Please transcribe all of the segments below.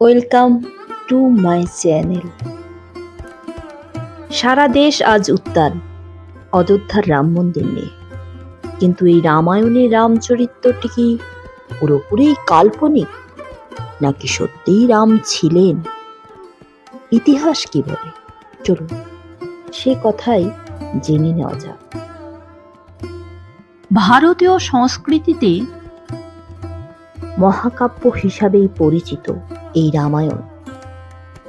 Welcome to my channel সারা দেশ আজ উত্তাল। অযোধ্যার রাম মন্দির নিয়ে কিন্তু এই রামায়ণের রামচরিত্রটি কি পুরোপুরি কাল্পনিক? নাকি সত্যিই রাম ছিলেন? ইতিহাস কি বলে? চলুন সে কথাই জেনে নেওয়া যাক। ভারতীয় সংস্কৃতিতে মহাকাব্য হিসাবেই পরিচিত এই রামায়ণ।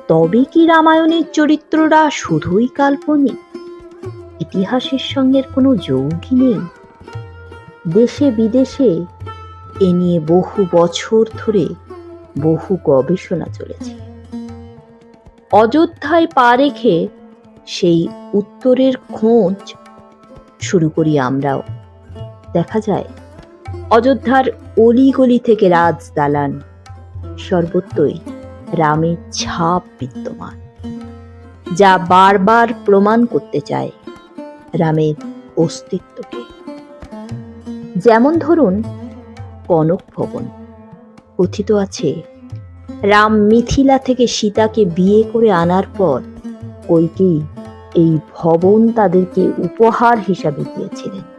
তবে কি রামায়ণের চরিত্ররা শুধুই কাল্পনিক? ইতিহাসের সঙ্গে কোনো যোগই নেই। দেশে বিদেশে এ নিয়ে বহু বছর ধরে বহু গবেষণা চলেছে। অযোধ্যায় পা রেখে সেই উত্তরের খোঁজ শুরু করি আমরাও। দেখা যায়, অযোধ্যার অলিগলি থেকে রাজ দালান সর্বত্রই রামের ছাপ বিদ্যমান, যা বারবার প্রমাণ করতে চায় রামের অস্তিত্বকে। যেমন ধরুন, কনক ভবন। কথিত আছে, রাম মিথিলা থেকে সীতাকে বিয়ে করে আনার পর কৈকেয়ী এই ভবন তাদেরকে উপহার হিসাবে দিয়েছিলেন।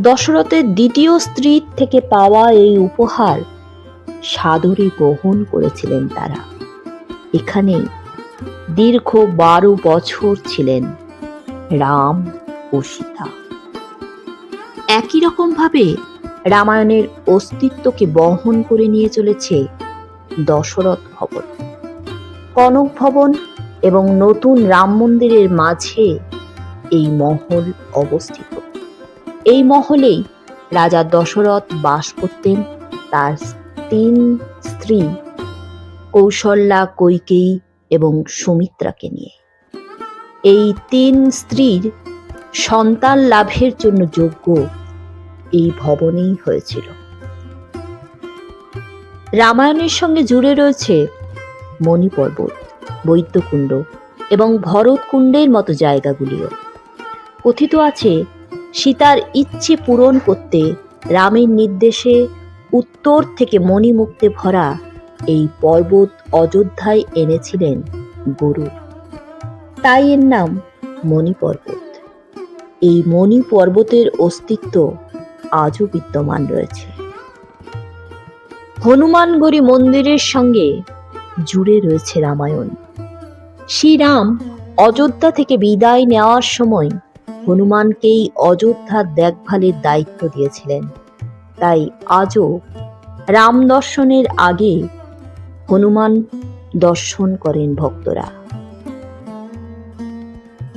দশরথের দ্বিতীয় স্ত্রীর থেকে পাওয়া এই উপহার সাদরে গ্রহণ করেছিলেন তারা। এখানে দীর্ঘ বারো বছর ছিলেন রাম ও সীতা। একই রকম ভাবে রামায়ণের অস্তিত্বকে বহন করে নিয়ে চলেছে দশরথ ভবন। কনক ভবন এবং নতুন রাম মন্দিরের মাঝে এই মহল অবস্থিত। এই মহলেই রাজা দশরথ বাস করতেন তার তিন স্ত্রী, কৌশল্যা, কৈকেয়ী এবং সুমিত্রাকে নিয়ে। এই তিন স্ত্রীর সন্তান লাভের জন্য যোগ্য এই ভবনেই হয়েছিল। রামায়ণের সঙ্গে জুড়ে রয়েছে মণিপর্বত বৈদ্যকুণ্ড এবং ভরতকুণ্ডের মতো জায়গাগুলিও। কথিত আছে সীতার ইচ্ছে পূরণ করতে রামের নির্দেশে উত্তর থেকে মণিমুক্তে ভরা এই পর্বত অযোধ্যায় এনেছিলেন গরু। তাই এর নাম মণি পর্বত এই মণি পর্বতের অস্তিত্ব আজও বিদ্যমান রয়েছে। হনুমানগড়ি মন্দিরের সঙ্গে জুড়ে রয়েছে রামায়ণ। শ্রীরাম অযোধ্যা থেকে বিদায় নেওয়ার সময় হনুমানকেই অযোধ্যার দেখভালের দায়িত্ব দিয়েছিলেন। তাই আজও রাম দর্শনের আগে হনুমান দর্শন করেন ভক্তরা।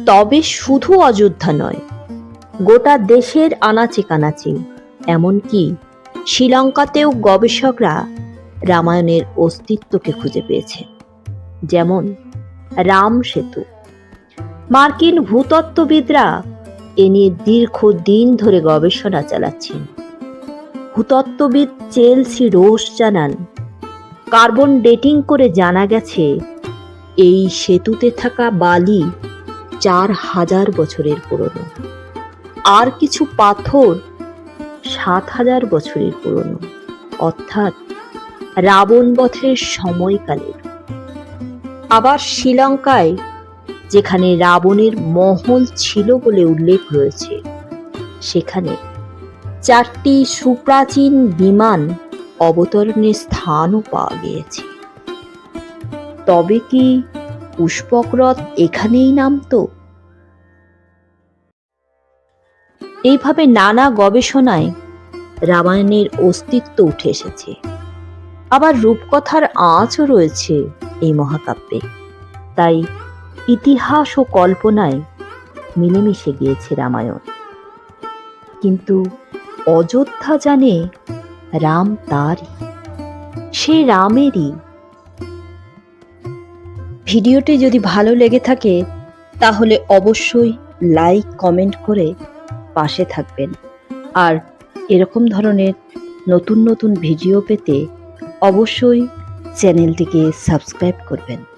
তবে শুধু অযোধ্যা নয়, গোটা দেশের আনাচে কানাচে এমনকি শ্রীলঙ্কাতেও গবেষকরা রামায়ণের অস্তিত্বকে খুঁজে পেয়েছে, যেমন রাম সেতু। মার্কিন ভূতত্ত্ববিদরা এ নিয়ে দীর্ঘদিন ধরে গবেষণা চালাচ্ছেন। ভূতত্ত্ববিদ চেলসি রোস জানান, কার্বন ডেটিং করে জানা গেছে, এই সেতুতে থাকা বালি চার হাজার বছরের পুরনো। আর কিছু পাথর সাত হাজার বছরের পুরনো। অর্থাৎ রাবণ বধের সময়কালের। আবার শ্রীলঙ্কায় যেখানে রাবণের মহল ছিল বলে উল্লেখ রয়েছে। সেখানে চারটি সুপ্রাচীন বিমান অবতরণের স্থানও পাওয়া গিয়েছে। তবে কি পুষ্পক রথ এখানেই নামতো? এইভাবে নানা গবেষণায় রামায়ণের অস্তিত্ব উঠে এসেছে। আবার রূপকথার আঁচও রয়েছে এই মহাকাব্যে। তাই ইতিহাস ও কল্পনায় মিলেমিশে গিয়েছে রামায়ণ। কিন্তু অযোধ্যা জানে রাম তারই, সে রামেরই। ভিডিওটি যদি ভালো লেগে থাকে, তাহলে অবশ্যই লাইক, কমেন্ট করে পাশে থাকবেন। আর এরকম ধরনের নতুন নতুন ভিডিও পেতে অবশ্যই চ্যানেলটিকে সাবস্ক্রাইব করবেন।